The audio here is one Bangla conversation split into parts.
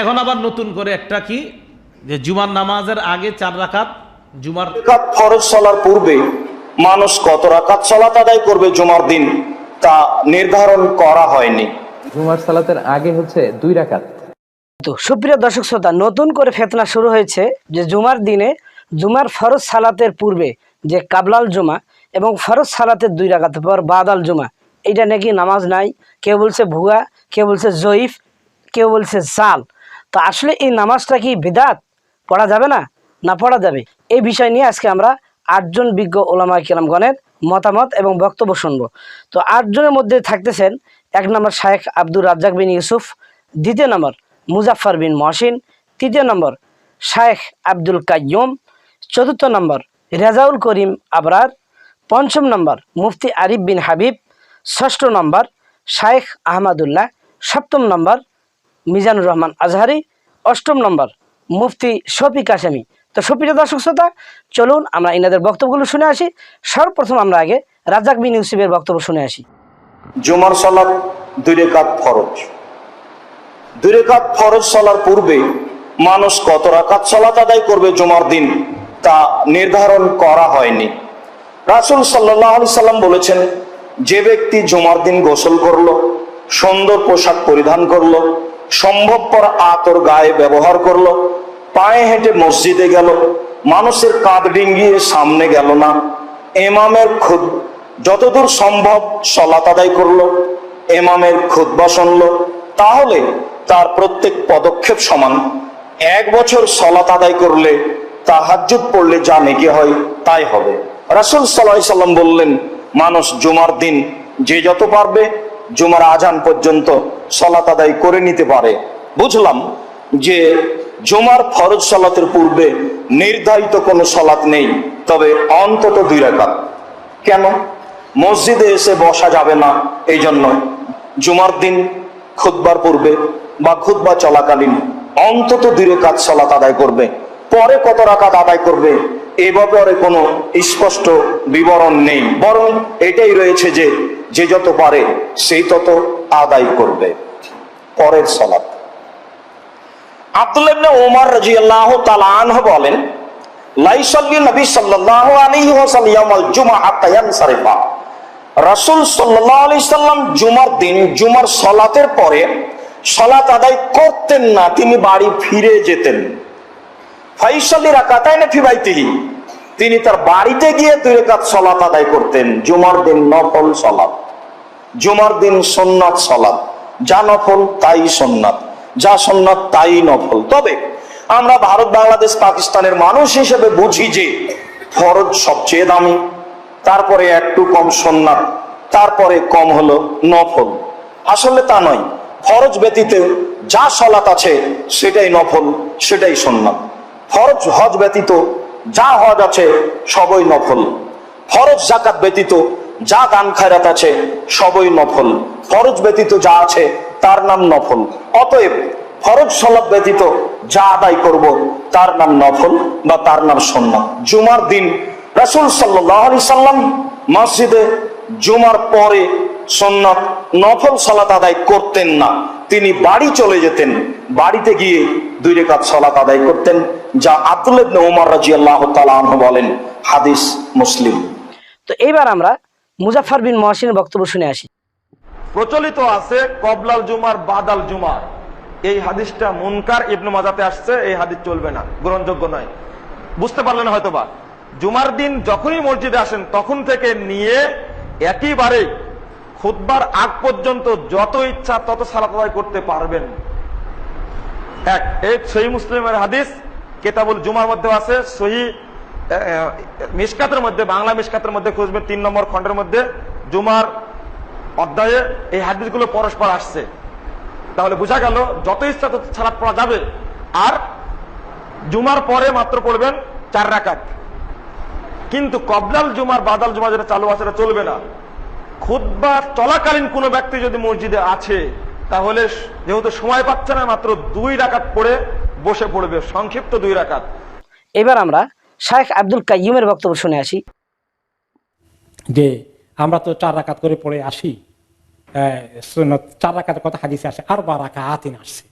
এখন আবার নতুন করে একটা কি? যে জুমার নামাজের আগে চার রাকাত জুমার ফরজ চলার পূর্বে মানুষ কত রাকাত সলাত আদায় করবে জুমার দিন তা নির্ধারণ করা হয়নি। জুমার সালাতের আগে হচ্ছে দুই রাকাত। তো সুপ্রিয় দর্শক শ্রোতা নতুন করে ফেতনা শুরু হয়েছে যে জুমার দিনে জুমার ফরজ সালাতের পূর্বে যে কাবলাল জুমা এবং ফরজ সালাতের দুই রাকাত পর বাদাল জুমা এটা নাকি নামাজ নাই? কেউ বলছে ভুয়া কেউ বলছে জয়ীফ কেউ বলছে জাল। তো আসলে এই নামাজটা কি বিদাত? পড়া যাবে না? না পড়া যাবে। এই বিষয় নিয়ে আজকে আমরা আটজন বিজ্ঞ ওলামা কিরামগণের মতামত এবং বক্তব্য শুনব। তো আটজনের মধ্যে থাকতেছেন এক নম্বর শায়েখ আব্দুর রাজ্জাক বিন ইউসুফ, দ্বিতীয় নম্বর মুজাফফর বিন মহসিন, তৃতীয় নম্বর শায়েখ আব্দুল কাইয়ুম, চতুর্থ নম্বর রেজাউল করিম আবরার, পঞ্চম নম্বর মুফতি আরিফ বিন হাবিব, ষষ্ঠ নম্বর শায়েখ আহমদুল্লাহ, সপ্তম নম্বর মিজানুর রহমান আজহারি, অষ্টম নম্বর, মুফতি শফিক কাশেমি তো সুপ্রিয় দর্শক শ্রোতা, চলুন আমরা ইনাদের বক্তব্যগুলো শুনে আসি। সর্বপ্রথম আমরা আগে রাজাক বিন ইউসুফের বক্তব্য শুনে আসি। জুমার সলাৎ দুই রেখাত ফরজ। দুই রেখাত ফরজ চলার পূর্বে মানুষ কত রাকাত সলাত আদায় করবে জুমার দিন তা নির্ধারণ করা হয়নি। রাসুল সাল্লাহ আলি সাল্লাম বলেছেন, যে ব্যক্তি জুমার দিন গোসল করল, সুন্দর পোশাক পরিধান করল সম্ভবপর আতর গায়ে ব্যবহার করল, পায়ে হেঁটে মসজিদে গেল, মানুষের কাঁধ ডিঙ্গিয়ে সামনে গেল না। এমামের খুদ, যতদূর সম্ভব সলাত আদায় করল, এমামের খুদ্া শুনলো, তাহলে তার প্রত্যেক পদক্ষেপ সমান। এক বছর সলাত আদায় করলে, তাহাজ্জুদ পড়লে যা নেকি হয় তাই হবে। রাসুল সাল্লাহ সাল্লাম বললেন, মানুষ জুমার দিন যে যত পারবে জুমার আজান পর্যন্ত সলাত আদায় করে নিতে পারে। বুঝলাম যে জুমার ফরজ সলাতের পূর্বে নির্ধারিত কোনো সলাত নেই, তবে অন্তত দুই রাকাত। কেন? মসজিদে এসে বসা যাবে না এই জন্য জুমার দিন খুতবার পূর্বে বা খুতবা চলাকালীন অন্তত দুই রেখাত সলাত আদায় করবে। পরে কত রাকাত আদায় করবে? এ ব্যাপারে কোনো স্পষ্ট বিবরণ নেই। বরং এটাই রয়েছে যে যে যত পারে সেই তত আদায় করবে। পরের সলাত। আব্দুল ওমর রাদিয়াল্লাহু তাআলা আনহু বলেন, লাইসাল্লি নবী আলাইহি ওয়াসাল্লাম আল জুমআ হাত্তা ইয়ানসারিফা। রাসূল সাল্লাল্লাহু আলাইহি সাল্লাম জুমার দিন, জুমার সালাতের পরে সালাত আদায় করতেন না, তিনি বাড়ি ফিরে যেতেন। বাইতিহি তিনি তার বাড়িতে গিয়ে দুই রাকাত সালাত আদায় করতেন। জুমার দিন নফল সালাত। জুমার দিন সোননাথ সালাত। যা নফল, তাই সোননাথ যা সোননাথ তাই নফল। তবে আমরা ভারত, বাংলাদেশ, পাকিস্তানের মানুষ হিসেবে বুঝি যে ফরজ সবচেয়ে দামি, তারপরে একটু কম সোননাথ তারপরে কম হলো নফল। আসলে তা নয়। ফরজ ব্যতীত যা সলাত আছে, সেটাই নফল, সেটাই সোননাথ ফরজ হজ ব্যতীত যা হজ আছে সবই নফল। ফরজ জাকাত ব্যতীত যা দান খায়রাত আছে সবই নফল। ফরজ ব্যতীত যা আছে তার নাম নফল। অতএব ফরজ সলাপ ব্যতীত যা আদায় করব তার নাম নফল বা তার নাম সন্ন্যাত জুমার দিন রাসুল সাল্লি সাল্লাম মসজিদে জুমার পরে সন্ন্যত নফল সালাত আদায় করতেন না। তিনি বাড়ি চলে যেতেন। বাড়িতে গিয়ে দুই রেখাত সলাত আদায় করতেন যা আব্দুল ইবনে ওমর রাদিয়াল্লাহু তাআলা বলেন হাদিস মুসলিম। তো এইবার আমরা মুজাফফর বিন মহসিনের বক্তব্য শুনে আসি। প্রচলিত আছে কবলাল জুমার বাদাল জুমার এই হাদিসটা মুনকার ইবনু মাজাতে আসছে এই হাদিস চলবে না গ্রহণযোগ্য নয়। বুঝতে পারলেন হয়তোবা? জুমার দিন যখনই মসজিদে আসেন তখন থেকে নিয়ে একেবারে খুতবার আগ পর্যন্ত যত ইচ্ছা তত সালাত করতে পারবেন। এক, এই সহি মুসলিমের হাদিস কেতাবুল জুমার মধ্যে আছে, সহি মিসকাতের মধ্যে, বাংলা মিসকাতের মধ্যে খুঁজবে তিন নম্বর খণ্ডের মধ্যে, জুমার অধ্যায়ে এই হাদিসগুলো পরস্পর আসছে। তাহলে বোঝা গেল, যত ইচ্ছা তত সালাত পড়া যাবে। আর জুমার পরে মাত্র পড়বেন চার রাকাত। কিন্তু কবলাল জুমার বাদাল জুমা যেটা চালু আছে চলবে না। খুদ্া চলাকালীন কোনো ব্যক্তি যদি মসজিদে আছে তাহলে যেহেতু সময় পাচ্ছে না মাত্র দুই রাকাত পড়ে বসে পড়বে সংক্ষিপ্ত দুই রাকাত। এবার আমরা শায়েখ আব্দুল কাইয়ুমের বক্তব্য শুনে আসি। যে আমরা তো চার রাকাত করে পড়ে আসি চার রাকাতের কথা হাদিসে আসে আর বা রাকা আতিন আসছে।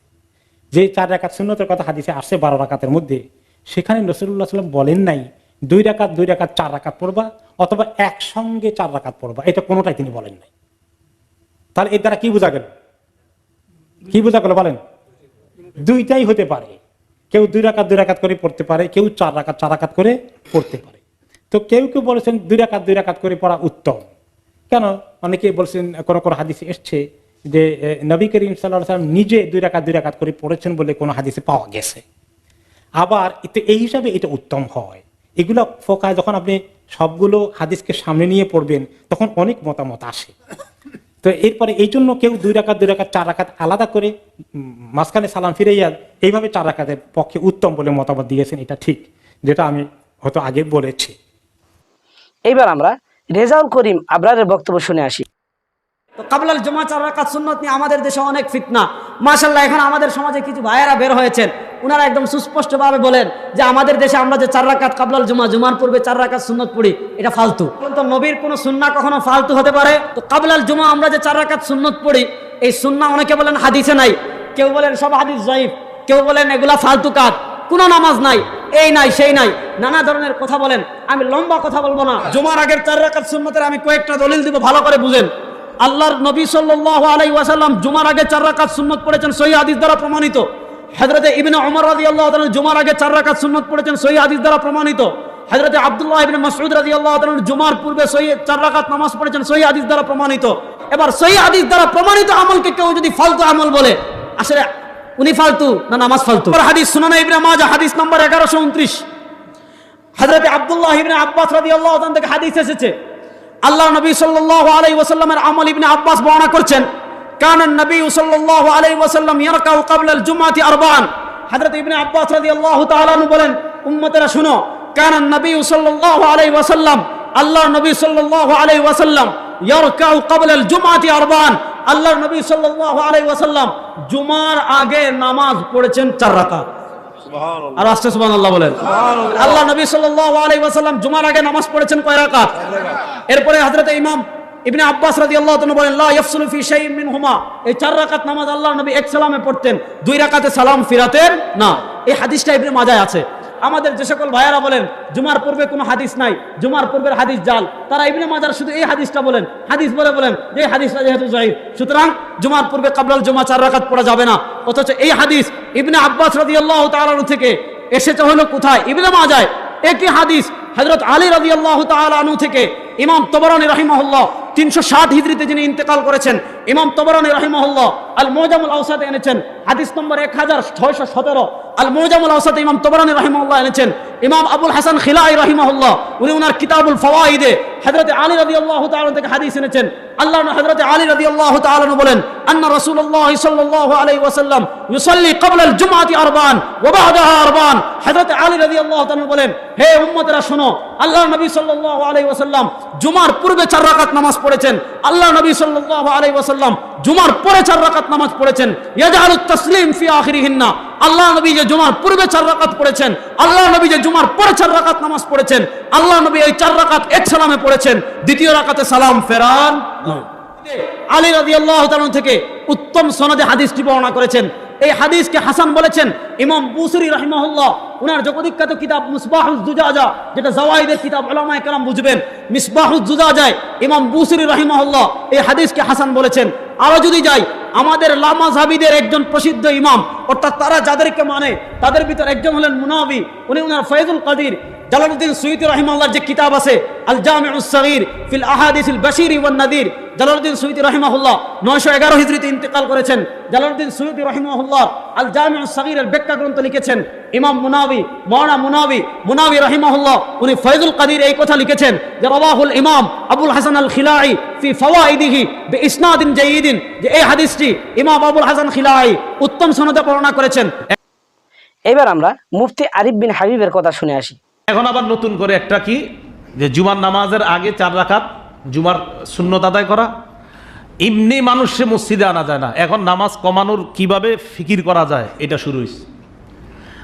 যে চার রাকাত শূন্যতের কথা হাদিসে আসছে বারো রাকাতের মধ্যে সেখানে নসরুল্লাহ সাল্লাম বলেন নাই দুই রাকাত দুই রাকাত, চার রাকাত পড়বা, অথবা একসঙ্গে চার রাকাত পড়বা। এটা কোনোটাই তিনি বলেন নাই। তাহলে এর দ্বারা কি বোঝা গেল? কি বোঝা গেল বলেন? দুইটাই হতে পারে। কেউ দুই রাকাত দুই রাকাত করে পড়তে পারে, কেউ চার রাকাত চার রাকাত করে পড়তে পারে। তো কেউ কেউ বলেছেন দুই রাকাত দুই রাকাত করে পড়া উত্তম। কেন? অনেকে বলছেন, কোনো কোনো হাদিসে এসছে যে নবী করিম সাল্লাম নিজে দুই রাকাত দুই রাকাত করে পড়েছেন বলে কোনো হাদিসে পাওয়া গেছে। আবার এই হিসাবে এটা উত্তম হয়। এগুলো ফোকায় যখন আপনি সবগুলো হাদিসকে সামনে নিয়ে পড়বেন, তখন অনেক মতামত আসে। তো এরপরে এই জন্য কেউ দুই রাকাত দুই রাকাত, চার রাকাত আলাদা করে মাঝখানে সালাম ফিরে যান এইভাবে চার রাকাতের পক্ষে উত্তম বলে মতামত দিয়েছেন, এটা ঠিক, যেটা আমি হয়তো আগে বলেছি। এবার আমরা রেজাউল করিম আবরারের বক্তব্য শুনে আসি। তো কাবলাল জমা চার রাকাত সুন্নত নিয়ে আমাদের দেশে অনেক ফিতনা। মাশাল্লাহ এখন আমাদের সমাজে কিছু ভাইয়েরা বের হয়েছেন। ওনারা একদম সুস্পষ্টভাবে বলেন যে আমাদের দেশে আমরা যে চার রাকাত কাবলাল জমা, জুমার পূর্বে চার রাকাত সুন্নত পড়ি, এটা ফালতু। তো, নবীর কোনো সুন্না কখনো ফালতু হতে পারে? তো কাবলাল জুমা আমরা যে চার রাকাত সুন্নত পড়ি, এই সুন্না অনেকে বলেন হাদিসে নাই। কেউ বলেন সব হাদিস জয়ীফ কেউ বলেন এগুলা ফালতু কাজ। কোনো নামাজ নাই, এই নাই, সেই নাই। নানা ধরনের কথা বলেন। আমি লম্বা কথা বলব না। জুমার আগের চার রাকাত সুন্নতের আমি কয়েকটা দলিল দিব, ভালো করে বুঝেন। আল্লাহর নবী সাল্লাল্লাহু আলাইহি ওয়াসাল্লাম জুমার আগে চার রাকাত সুন্নত পড়েছেন সহিহ হাদিস দ্বারা প্রমাণিত। হযরতে ইবনে ওমর রাদিয়াল্লাহু তাআলা জুমার আগে চার রাকাত সুন্নত পড়েছেন সহিহ হাদিস দ্বারা প্রমাণিত। হযরতে আব্দুল্লাহ ইবনে মাসউদ রাদিয়াল্লাহু তাআলা জুমার পূর্বে সহিহ চার রাকাত নামাজ পড়েছেন সহিহ হাদিস দ্বারা প্রমাণিত। এবার সহিহ হাদিস দ্বারা প্রমাণিত আমলকে কেউ যদি ফালতু আমল বলে, আসলে উনি ফালতু না নামাজ ফালতু? হাদিস সুনানে ইবনে মাজাহ, হাদিস নম্বর 1129 হযরতে আব্দুল্লাহ ইবনে আব্বাস রাদিয়াল্লাহু তাআলা থেকে হাদিস এসেছে। আল্লাহ নবী সাল্লাল্লাহু আলাইহি ওয়াসাল্লামের আমল ইবনে আব্বাস বর্ণনা করছেন, কানান নবী সাল্লাল্লাহু আলাইহি ওয়াসাল্লাম ইয়ারকাউ ক্বাবলা আল জুমআতি আরবাআন। হযরত ইবনে আব্বাস রাদিয়াল্লাহু তাআলা বলেন, উম্মতেরা শুনো, কানান নবী সাল্লাল্লাহু আলাইহি ওয়াসাল্লাম আল্লাহ নবী সাল্লাল্লাহু আলাইহি ওয়াসাল্লাম ইয়ারকাউ ক্বাবলা আল জুমআতি আরবাআন। আল্লাহ নবী সাল্লাল্লাহু আলাইহি ওয়াসাল্লাম জুমার আগে নামাজ পড়েছেন চার রাকাত। আর আস্তে সুবহানাল্লাহ বলেন। আল্লাহ নবী ওয়াসাল্লাম জুমার আগে নামাজ পড়েছেন কয় রাকাত? এরপরে হাজরত ইমাম ইবনে আব্বাস রাজি আল্লাহ বলেন লা ইয়াফসুলু ফি শাইইন মিনহুমা। এই চার রাকাত নামাজ আল্লাহ নবী এক সালামে পড়তেন দুই রাকাতে সালাম ফিরাতেন না। এই হাদিসটা ইবনে মাজায় আছে। আমাদের যে সকল ভাইয়ারা বলেন, জুমার পূর্বে কোনো হাদিস নাই, জুমার পূর্বের হাদিস জাল। তারা ইবনে মাজার শুধু এই হাদিসটা বলেন। হাদিস বলে বলেন যে হাদিসটা যেহেতু জাহিদ সুতরাং জুমার পূর্বে কাবলাল জুমা চার রাকাত পড়া যাবে না। অথচ এই হাদিস ইবনে আব্বাস রাদিয়াল্লাহু তাআলা থেকে এসেছে হলো কোথায়? ইবনে মাজায়। একই হাদিস হযরত আলী রাদিয়াল্লাহু আল্লাহ আনহু থেকে ইমাম তবরানি রাহিমাহুল্লাহ তিনশো ষাট হিজড়িতে যিনি ইন্তেকাল করেছেন, ইমাম তবরানি রাহিমাহুল্লাহ আল মোজামুল আউসাদে এনেছেন। হাদিস নম্বর এক হাজার ছয়শো সতেরো। আল মোজামুল আসাদ ইমাম তবরানি রাহিমাহুল্লাহ এনেছেন। ইমাম আবুল হাসান খিলাই রহিমাহুল্লাহ, উনি ওনার কিতাবুল ফওয়াইদে হজরত আলী রবি আল্লাহ থেকে হাদিস এনেছেন। আল্লাহ হযরতে আলী রাদিয়াল্লাহু তাআলা বলেন, আন্না রাসূলুল্লাহ সাল্লাল্লাহু আলাইহি ওয়াসাল্লাম ইউসাল্লি ক্বাবলা আল জুমআতি আরবান ওয়া বা'দাহা আরবান। হযরতে আলী রাদিয়াল্লাহু তাআলা বলেন, হে উম্মতেরা, শুনো আল্লাহ নবী সাল্লাল্লাহু আলাইহি ওয়াসাল্লাম জুমার পূর্বে চার রাকাত নামাজ পড়েছেন। আল্লাহ নবী সাল্লাল্লাহু আলাইহি ওয়াসাল্লাম জুমার পরে চার রাকাত নামাজ পড়েছেন। ইয়াজআলুত তাসলিম ফি আখিরিহিন্না। আল্লাহ নবী যে জুমার পূর্বে চার রাকাত পড়েছেন, আল্লাহ নবী যে জুমার পরে চার রাকাত নামাজ পড়েছেন, আল্লাহ নবী এই চার রাকাত এক সালামে পড়েছেন। দ্বিতীয় রাকাতে সালাম ফেরান। না। আলী রাদিয়াল্লাহু তাআলা থেকে উত্তম সনদে হাদিসটি বর্ণনা করেছেন। এই হাদিসকে হাসান বলেছেন ইমাম বুসরি রাহিমাহুল্লাহ। উনার জগদিখ্যাত কিতাব মিসবাহুজ জুজাজা যেটা কিতাব উলামায়ে কেরাম বুঝবেন মিসবাহুজ জুজাজায় ইমাম বুসরি রাহিমাহুল্লাহ এই হাদিসকে হাসান বলেছেন। আরও যদি যাই আমাদের লামাজহাবিদের একজন প্রসিদ্ধ ইমাম অর্থাৎ তারা যাদেরকে মানে তাদের ভিতর একজন হলেন মুনাবি উনি উনার ফয়েজুল কাদির। জালালউদ্দিন সুয়ুতি রহিমাল্লাহর যে কিতাব আছে আল জামিউস সগীর ফিল আহাদিসিল বাশিরি ওয়ান নাদির, জালালউদ্দিন সুয়ুতি রহিমাহুল্লাহ 911 হিজরিতে ইন্তেকাল করেছেন। জালালউদ্দিন সুয়ুতি রহিমাহুল্লাহ আল জামিউস সগীরের ব্যাখ্যা গ্রন্থ লিখেছেন। ইমাম মুনাবি, মাওলানা মুনাবি মুনাবি রহিমাহুল্লাহ উনি ফয়জুল কাদির এই কথা লিখেছেন যে রাওয়াহুল ইমাম আবুল হাসান আল খিলাই ফি ফাওয়াইদিহি বিইসনাদিন জাইয়িদিন যে এই হাদিসটি ইমাম আবুল হাসান খিলাই উত্তম সনদে বর্ণনা করেছেন। এবার আমরা মুফতি আরিফ বিন হাবিবের কথা শুনে আসি। এখন আবার নতুন করে একটা কি? যে জুমার নামাজের আগে চার রাখাত জুমার শূন্যত আদায় করা। এমনি মানুষে মসজিদে আনা যায় না। এখন নামাজ কমানোর কীভাবে ফিকির করা যায়, এটা শুরু হয়েছে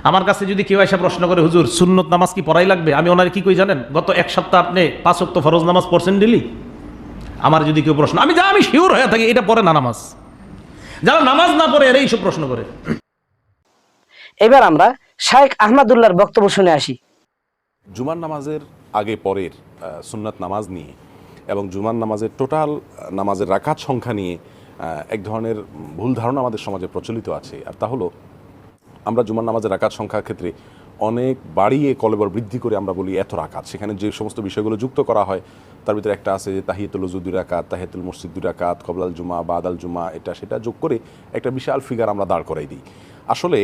আমার কাছে যদি কেউ এসে প্রশ্ন করে, হুজুর, সুন্নত নামাজ কি পড়াই লাগবে? আমি ওনার কি কই জানেন? গত এক সপ্তাহ আপনি পাঁচ অক্ট ফরজ নামাজ পড়ছেন ডেলি আমার যদি কেউ প্রশ্ন, আমি যা, আমি শিওর হয়ে থাকি, এটা পড়ে না নামাজ। যারা নামাজ না পড়ে এরা এইসব প্রশ্ন করে। এবার আমরা শাইখ আহমদুল্লাহর বক্তব্য শুনে আসি। জুমার নামাজের আগে পরের সুন্নাত নামাজ নিয়ে এবং জুমার নামাজের টোটাল নামাজের রাকাত সংখ্যা নিয়ে এক ধরনের ভুল ধারণা আমাদের সমাজে প্রচলিত আছে। আর তা হলো, আমরা জুমার নামাজের রাকাত সংখ্যার ক্ষেত্রে অনেক বাড়িয়ে কলেবর বৃদ্ধি করে আমরা বলি এত রাকাত। সেখানে যে সমস্ত বিষয়গুলো যুক্ত করা হয়, তার ভিতরে একটা আছে যে তাহিয়াতুল দুই রাকাত, তাহিয়াতুল মসজিদ দুই রাকাত, কবলাল জুমা, বাদাল জুমা, এটা সেটা যোগ করে একটা বিশাল ফিগার আমরা দাঁড় করাই দিই। আসলে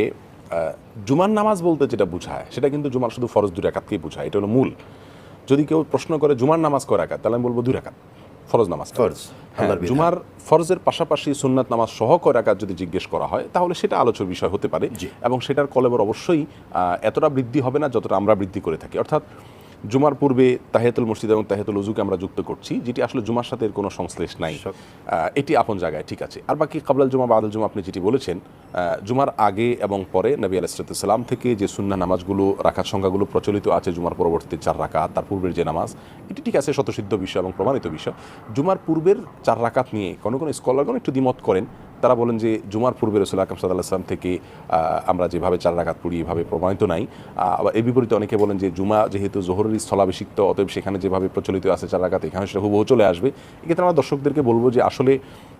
জুমার নামাজ বলতে যেটা বোঝায় সেটা কিন্তু জুমার শুধু ফরজ দুই রাকাতকেই বোঝায় এটা হলো মূল। যদি কেউ প্রশ্ন করে জুমার নামাজ কয় রাকাত তাহলে আমি বলব দুই রাকাত ফরজ নামাজ ফরজ জুমার ফরজের পাশাপাশি সুন্নাত নামাজ সহ কয় রাকাত যদি জিজ্ঞেস করা হয় তাহলে সেটা আলোচনার বিষয় হতে পারে এবং সেটার কলেবর অবশ্যই আহ, এতটা বৃদ্ধি হবে না যতটা আমরা বৃদ্ধি করে থাকি। অর্থাৎ জুমার পূর্বে তাহেতুল মসজিদ এবং তাহেতুল উজুকে আমরা যুক্ত করছি যেটি আসলে জুমার সাথে এর কোনো সংশ্লেষ নাই। এটি আপন জায়গায় ঠিক আছে। আর বাকি কাবলাল জুমা বাদল জুমা আপনি যেটি বলেছেন জুমার আগে এবং পরে নবী আলাইসালাম থেকে যে সুন্না নামাজগুলো রাখার সংখ্যাগুলো প্রচলিত আছে জুমার পরবর্তীতে চার রাকাত তার পূর্বের যে নামাজ এটি ঠিক আছে শতসিদ্ধ বিষয় এবং প্রমাণিত বিষয়। জুমার পূর্বের চার রাকাত নিয়ে কোনো কোনো স্কলারগণ একটু দ্বিমত করেন তারা বলেন যে জুমার পূর্বে রসুল আকরম সাদাল্লাহ সালাম থেকে আমরা যেভাবে চার রাখাত পড়ি, এভাবে প্রমাণিত নাই। আবার এর বিপরীতে অনেকে বলেন যে জুমা যেহেতু জোহরের স্থলাভিষিক্ত, অতএব সেখানে যেভাবে প্রচলিত আছে চার রাখাত এখানে সেটা হুবহু চলে আসবে। এক্ষেত্রে আমরা দর্শকদেরকে বলব যে আসলে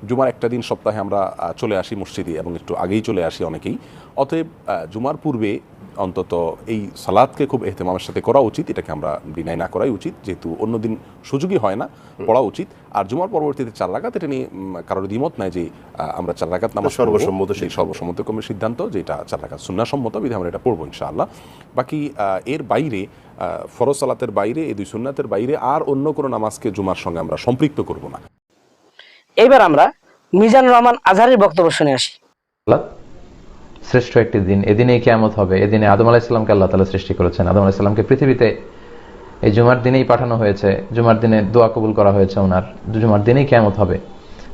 জুমার একটা দিন সপ্তাহে আমরা চলে আসি মসজিদে এবং একটু আগেই চলে আসি অনেকেই। অতএব জুমার পূর্বে অন্তত এই সালাদকে খুব এহতেমামের সাথে করা উচিত এটাকে আমরা ডিনাই না করাই উচিত যেহেতু অন্যদিন সুযোগই হয় না পড়া উচিত। আর জুমার পরবর্তীতে চার রাকাত এটা নিয়ে কারোর দ্বিমত নাই যে আমরা চার রাকাত নামাজ সর্বসম্মত সেই সর্বসম্মত কমের সিদ্ধান্ত যে এটা চার রাকাত সুন্নাসম্মত বিধে আমরা এটা পড়ব ইনশাআল্লাহ। বাকি আহ, এর বাইরে আহ, ফরজ সালাতের বাইরে এই দুই সুন্নাতের বাইরে আর অন্য কোনো নামাজকে জুমার সঙ্গে আমরা সম্পৃক্ত করব না। এবার আমরা মিজানুর রহমান আজহারের বক্তব্য শুনে আসি। শ্রেষ্ঠ একটি দিন। এদিনেই কেয়ামত হবে। এদিনে আদম আলাহিসাল্লামকে আল্লাহ তালা সৃষ্টি করেছেন। আদম আলাহিসাল্লামকে পৃথিবীতে এই জুমার দিনেই পাঠানো হয়েছে। জুমার দিনে দোয়া কবুল করা হয়েছে ওনার। জুমার দিনেই কেয়ামত হবে।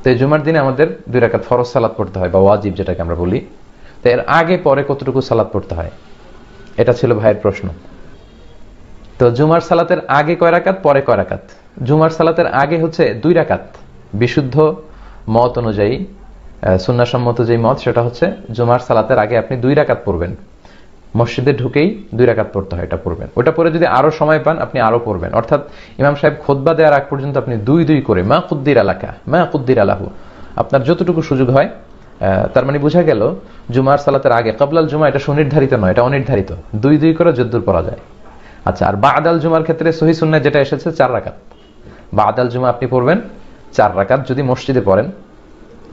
তো এই জুমার দিনে আমাদের দুই রাকাত ফরজ সালাদ পড়তে হয়, বা ওয়াজিব যেটাকে আমরা বলি। তো এর আগে পরে কতটুকু সালাদ পড়তে হয়? এটা ছিল ভাইয়ের প্রশ্ন। তো জুমার সালাতের আগে কয় রাকাত, পরে কয় রাকাত? জুমার সালাতের আগে হচ্ছে দুই রাকাত। বিশুদ্ধ মত অনুযায়ী সুন্নাসম্মত যে মত, সেটা হচ্ছে জুমার সালাতের আগে আপনি দুই রাকাত পড়বেন। মসজিদে ঢুকেই দুই রাকাত পড়তে হয়, এটা পড়বেন। ওটা পরে যদি আরও সময় পান, আপনি আরও পড়বেন। অর্থাৎ ইমাম সাহেব খোদবা দেওয়ার আগ পর্যন্ত আপনি দুই দুই করে, মা কুদ্দির আলাকা, মা কুদ্দির আলাহু, আপনার যতটুকু সুযোগ হয় তার মানে বোঝা গেল জুমার সালাতের আগে কাবলাল জুমা এটা সুনির্ধারিত নয়, এটা অনির্ধারিত। দুই দুই করে যদ্দুর পড়া যায়। আচ্ছা আর বা আদাল জুমার ক্ষেত্রে সহি সুন্নায় যেটা এসেছে, চার রাকাত। বা আদাল জুমা আপনি পড়বেন, চার রাকাত যদি মসজিদে পড়েন।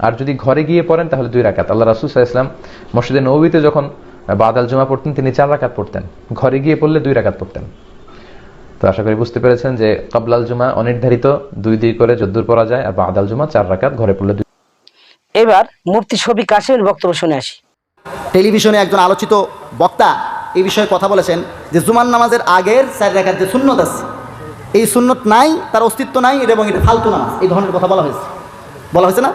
আর যদি ঘরে গিয়ে পড়েন তাহলে দুই রাকাত। আল্লাহ রাসুল ইসলাম মসজিদে নবীতে যখন বাদাল জুমা পড়তেন তিনি চার রাকাত পড়তেন। ঘরে গিয়ে পড়লে দুই রাকাত পড়তেন। তো আশা করি বুঝতে পেরেছেন যে কাবলাল জুমা অনির্ধারিত দুই দুই করে যদ্দুর পড়া যায় আর বাদাল জুমা চার রাকাত ঘরে পড়লে দুই এবার মুফতি শফি কাশিমের বক্তব্য শুনে আসি। টেলিভিশনে একজন আলোচিত বক্তা এই বিষয়ে কথা বলেছেন যে জুমান নামাজের আগের চার রেখার যে সুন্নত আছে এই সুন্নত নাই তার অস্তিত্ব নাই এবং এটা ফালতু নামাজ এই ধরনের কথা বলা হয়েছে। বলা হয়েছে না?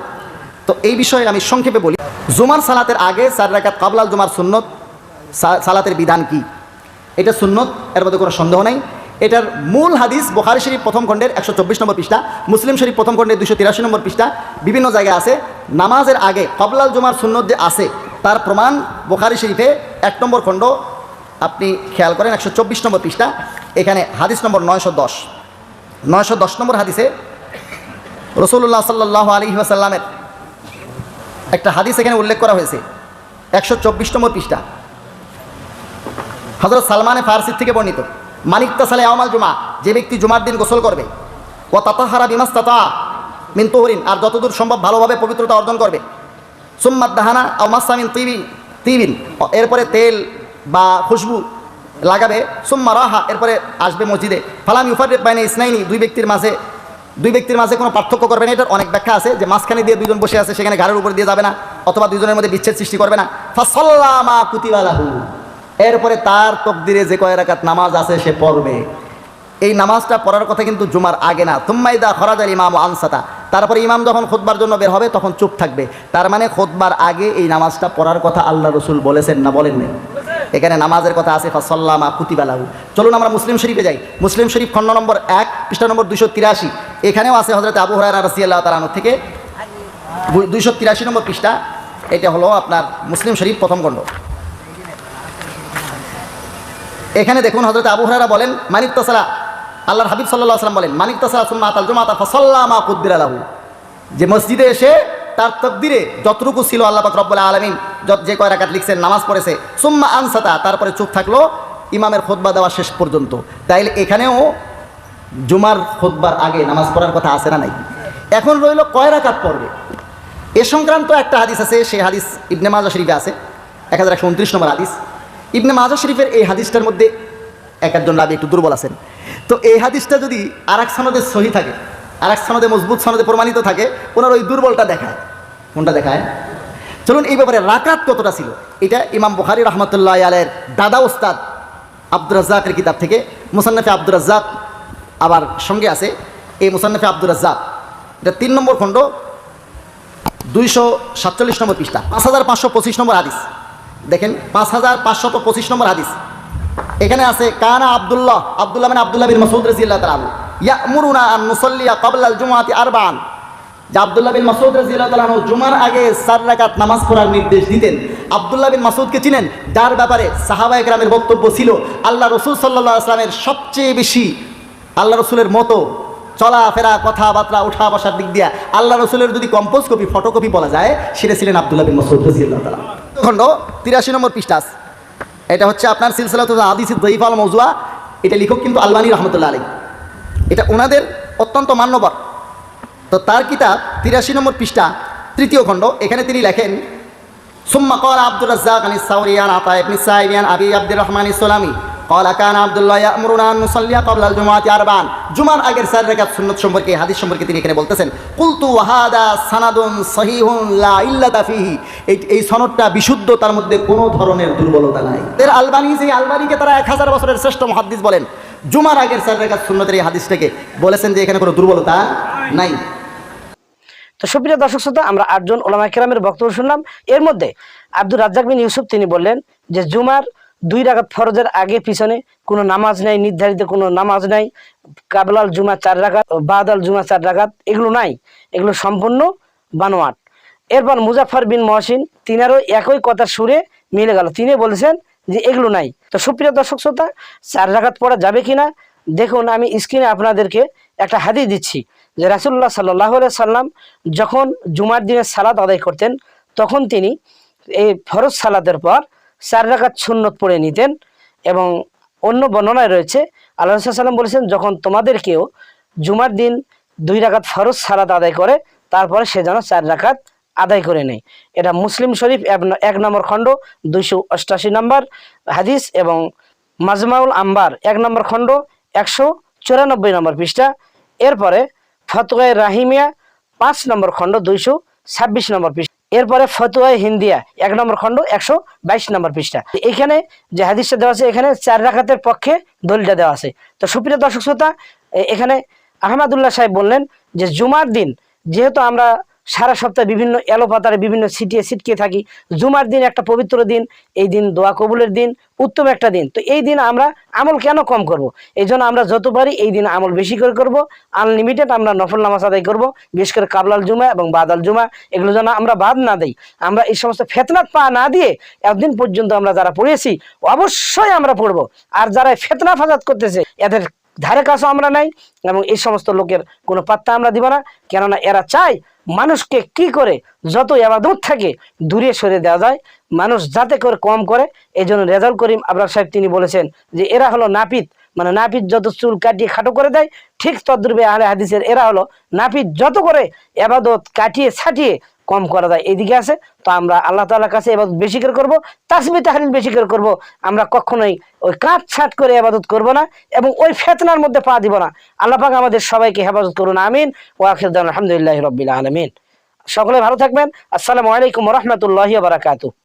তো এই বিষয়ে আমি সংক্ষেপে বলি। জুমার সালাতের আগে চার রেখাত কাবলাল জুমার সুন্নত সালাতের বিধান কি? এটা সুন্নত, এর মধ্যে কোনো সন্দেহ নাই। এটার মূল হাদিস বোখারি শরীফ প্রথম খণ্ডের একশো চব্বিশ নম্বর পৃষ্ঠা, মুসলিম শরীফ প্রথম খণ্ডের দুশো তিরাশি নম্বর পৃষ্ঠা, বিভিন্ন জায়গায় আছে। নামাজের আগে কবলাল জুমার সুন্নত যে আছে, তার প্রমাণ বোখারি শরীফে এক নম্বর খণ্ড, আপনি খেয়াল করেন, একশো চব্বিশ নম্বর পৃষ্ঠা, এখানে হাদিস নম্বর নয়শো দশ। নয়শো দশ নম্বর হাদিসে রসুল্লাহ সাল্লাহ আলী ওয়াসাল্লামের একটা হাদিস এখানে উল্লেখ করা হয়েছে। একশো চব্বিশ নম্বর পৃষ্ঠা। হজরত সালমানে ফার্সির থেকে বর্ণিত। মানিক তাসালে আমাল জুমা, যে ব্যক্তি জুমার দিন গোসল করবে ও তাতাহারা বিমাস তাতা মিন্তহরিন আর যতদূর সম্ভব ভালোভাবে পবিত্রতা অর্জন করবে। সুম্মাদ দাহানা ও মাসামিন তিবি, তিবিন, এরপরে তেল বা খুশবু লাগাবে। সুম্মা রাহা, এরপরে আসবে মসজিদে। ফালাম ইউফারের বাইনে ইসনাইনি, দুই ব্যক্তির মাঝে দুই ব্যক্তির মাঝে কোনো পার্থক্য করবে না, এটার অনেক ব্যাখ্যা আছে, যে মাঝখানে দিয়ে দুজন বসে আছে, সেখানে ঘাড়ের উপর দিয়ে যাবে না, অথবা দুজনের মধ্যে বিচ্ছেদ সৃষ্টি করবে না। ফাসল্লামা কুতিওয়ালাহু এরপরে তার তকদিরে যে কয় রাকাত নামাজ আছে, সে পড়বে। এই নামাজটা পড়ার কথা কিন্তু জুমার আগে না। তুম্মাইদা খরাজাল ইমাম আনসাতা। তারপরে ইমাম যখন খোদবার জন্য বের হবে, তখন চুপ থাকবে। তার মানে খোদবার আগে এই নামাজটা পড়ার কথা আল্লাহ রসুল বলেছেন না বলেননি? এখানে নামাজের কথা আছে, ফাসল্লামা কুতিবালাহু। চলুন আমরা মুসলিম শরীফে যাই। মুসলিম শরীফ খণ্ড নম্বর এক, পৃষ্ঠা নম্বর দুশো তিরাশি। এখানেও আছে হজরত আবু হরার রাসিয়াল্লাহ তালানোর থেকে দুইশো তিরাশি নম্বর পৃষ্ঠা। এটা হলো আপনার মুসলিম শরীফ প্রথম খণ্ড। এখানে দেখুন হজরত আবু হরারা বলেন মানিক তাসালা আল্লাহর হাবিব সাল্লাহ সাল্লাম বলেন মানিক তাসালা সুম্মা আতাল জুমাতা ফসল্লা মা কুদ্দির আলাহু যে মসজিদে এসে তার তকদিরে যতটুকু ছিল আল্লাহ পাক রব্বুল আলমিন যত যে কয় রাকাত লিখছেন নামাজ পড়েছে, সুম্মা আনসাতা, তারপরে চুপ থাকল, ইমামের খোদবা দেওয়া শেষ পর্যন্ত। তাইলে এখানেও জুমার খোদবার আগে নামাজ পড়ার কথা আছে না নাই? এখন রইল কয় রাকাত পড়বে? এ সংক্রান্ত একটা হাদিস আছে, সেই হাদিস ইবনে মাজা শরীফে আছে এক হাজার একশো উনত্রিশ নম্বর হাদিস। ইবনে মাজা শরীফের এই হাদিসটার মধ্যে এক একজন রাবি একটু দুর্বল আছেন। তো এই হাদিসটা যদি আর এক সনদে সহি থাকে আর এক সনদে মজবুত সনদে প্রমাণিত থাকে, ওনার ওই দুর্বলটা দেখায়। কোনটা দেখায়? চলুন এই ব্যাপারে রাকাত কতটা ছিল? এটা ইমাম বুখারি রহমতুল্লাহ আলের দাদা ওস্তাদ আব্দুর রাজ্জাকের কিতাব থেকে। মুসান্নফে আব্দুর রাজ্জাক আবার সঙ্গে আছে। এই মুসান্নফে আব্দুর রাজ্জাক, এটা তিন নম্বর খণ্ড, দুইশো সাতচল্লিশ নম্বর পৃষ্ঠা, পাঁচ হাজার পাঁচশো পঁচিশ নম্বর হাদিস। দেখেন, পাঁচ হাজার পাঁচশত পঁচিশ নম্বর হাদিস। এখানে আছে, কানা আবদুল্লাহ আব্দুল্লাহ মানে আব্দুল্লাহ বিন মাসুদ রাজিয়াল্লাহ তাআলা ইয়ামুরুনা আন নুসাল্লিয়া ক্বাবলা আল জুমআতি আরবান যে আব্দুল্লাহ বিন মাসুদ রাজিয়াল্লাহু তাআলা জুমার আগে চার রাকাত নামাজ পড়ার নির্দেশ দিতেন। আব্দুল্লাহ বিন মাসুদকে চিনেন, যার ব্যাপারে সাহাবা একরামের বক্তব্য ছিল, আল্লাহ রসুল সাল্লাল্লাহু আসলামের সবচেয়ে বেশি আল্লাহ রসুলের মতো চলাফেরা, কথাবার্তা উঠা বসার দিক দিয়া আল্লাহ রসুলের যদি কম্পোজ কপি ফটোকপি বলা যায়, সেটা ছিলেন আব্দুল্লাহ বিন মাসুদ রাজিয়াল্লাহু তাআলা। খণ্ড তিরাশি নম্বর পৃষ্ঠাস এটা হচ্ছে আপনার সিলসিলা তো আদিস দইফ আল মৌজুয়া। এটা লিখক কিন্তু আলবানী রহমতুল্লাহ আলী এটা ওনাদের অত্যন্ত মান্যবর। তো তার কিতাব তিরাশি নম্বর পৃষ্ঠা তৃতীয় খণ্ড এখানে তিনি লেখেন সুম্মা কল আব্দুর রাজ্জাক আনি সাউরিয়ান আতা ইবনে সাইবিয়ান আবি আব্দুর রহমান ইসলামি قال كان عبد الله يأمرنا أن نصلي قبل الجمعة أربعا জুমার আগের চার রাকাত সুন্নত সম্পর্কে হাদিস সম্পর্কে তিনি এখানে বলতেছেন কুলতু ওয়াহাদা সানাদুন সহিহুন লা ইল্লাতা ফিহি এই এই সনদটা বিশুদ্ধ তার মধ্যে কোনো ধরনের দুর্বলতা নাই এর আলবানি যে আলবানিকে তারা এক হাজার বছরের শ্রেষ্ঠ মহাদ্দিস বলেন জুমার আগের চার রাকাত সুন্নতের এই হাদিসটাকে বলেছেন যে এখানে কোনো দুর্বলতা নাই তো সুপ্রিয় দর্শক শ্রোতা, আমরা আটজন ওলামা কেরামের বক্তব্য শুনলাম। এর মধ্যে আব্দুর রাজ্জাক বিন ইউসুফ, তিনি বললেন যে, জুমার দুই রাকাত ফরজের আগে পিছনে কোনো নামাজ নাই, নির্ধারিত কোনো নামাজ নাই। কাবলাল জুমা চার রাকাত বাদাল জুমা চার রাকাত, এগুলো নাই। এগুলো সম্পূর্ণ বানোয়াট। এরপর মুজাফর বিন মহসিন, তিনারও একই কথার সুরে মিলে গেল। তিনি বলেছেন যে, এগুলো নাই। তো সুপ্রিয় দর্শক শ্রোতা, চার রাকাত পড়া যাবে কিনা? দেখুন, আমি স্ক্রিনে আপনাদেরকে একটা হাদিস দিচ্ছি। যে রাসুল্লাহ সাল্লাহ সাল্লাম যখন জুমার দিনে সালাদ আদায় করতেন, তখন তিনি এই ফরজ সালাদের পর চার রাকাত সুন্নত পড়ে নিতেন এবং অন্য বর্ণনায় রয়েছে, আল্লাহ সাল্লাম বলেছেন, যখন তোমাদের কেউ জুমার দিন দুই রাকাত ফরজ সালাদ আদায় করে, তারপরে সে যেন চার রাকাত আদায় করে নেয়। এটা মুসলিম শরীফ এক নম্বর খণ্ড, দুইশো অষ্টাশি নম্বর হাদিস এবং মাজমাউল আম্বার এক নম্বর খণ্ড, একশো চুরানব্বই নম্বর পৃষ্ঠা। এরপরে ফতোয়ায় রাহিমিয়া পাঁচ নম্বর খণ্ড দুইশো ছাব্বিশ নম্বর পৃষ্ঠা। এরপরে ফতুয়ায় হিন্দিয়া এক নম্বর খণ্ড একশো বাইশ নম্বর পৃষ্ঠা। এখানে যে হাদিসটা দেওয়া আছে, এখানে চার রাখাতের পক্ষে দলিলটা দেওয়া আছে। তো সুপ্রিয় দর্শক শ্রোতা এখানে আহমদুল্লাহ সাহেব বললেন যে, জুমার দিন যেহেতু আমরা সারা সপ্তাহে বিভিন্ন এলোপাতারে বিভিন্ন ছিটিয়ে ছিটকে থাকি। জুমার দিন একটা পবিত্র দিন, এই দিন দোয়া কবুলের দিন, উত্তম একটা দিন। তো এই দিন আমরা আমল কেন কম করব। এই জন্য আমরা যত পারি এই দিন আমল বেশি করে করব। আনলিমিটেড আমরা নফল নামাজ আদায় করব, বিশেষ করে কাবলাল জুমা এবং বাদাল জুমা, এগুলো যেন আমরা বাদ না দেই। আমরা এই সমস্ত ফেতনাত পা না দিয়ে একদিন পর্যন্ত আমরা যারা পড়েছি, অবশ্যই আমরা পড়ব। আর যারা ফেতনা ফাজাদ করতেছে, এদের ধারে কাছে আমরা নাই এবং এই সমস্ত লোকের কোনো পাত্তা আমরা দিব না। কেননা এরা চায় মানুষকে কি করে যত এবাদত থাকে দূরে সরে দেওয়া যায়, মানুষ যাতে করে কম করে। এই জন্য রেজাল করিম আবরার সাহেব তিনি বলেছেন যে, এরা হলো নাপিত। মানে নাপিত যত চুল কাটিয়ে খাটো করে দেয়, ঠিক তদ্রূপে আহলে হাদিসের এরা হলো নাপিত যত করে এবাদত কাটিয়ে ছাটিয়ে কম করা যায়। এদিকে আছে, তো আমরা আল্লাহ তালার কাছে এবাদত বেশি করে করব তাসমি তাহলিল বেশি করে করব। আমরা কখনোই ওই কাঁচ ছাট করে এবাদত করব না এবং ওই ফেতনার মধ্যে পা দিব না। আল্লাহ পাক আমাদের সবাইকে হেফাজত করুন, আমিন। ওয়াখির আলহামদুলিল্লাহ রবিল আলমিন। সকলে ভালো থাকবেন। আসসালামু আলাইকুম রহমতুল্লাহ বারাকাতু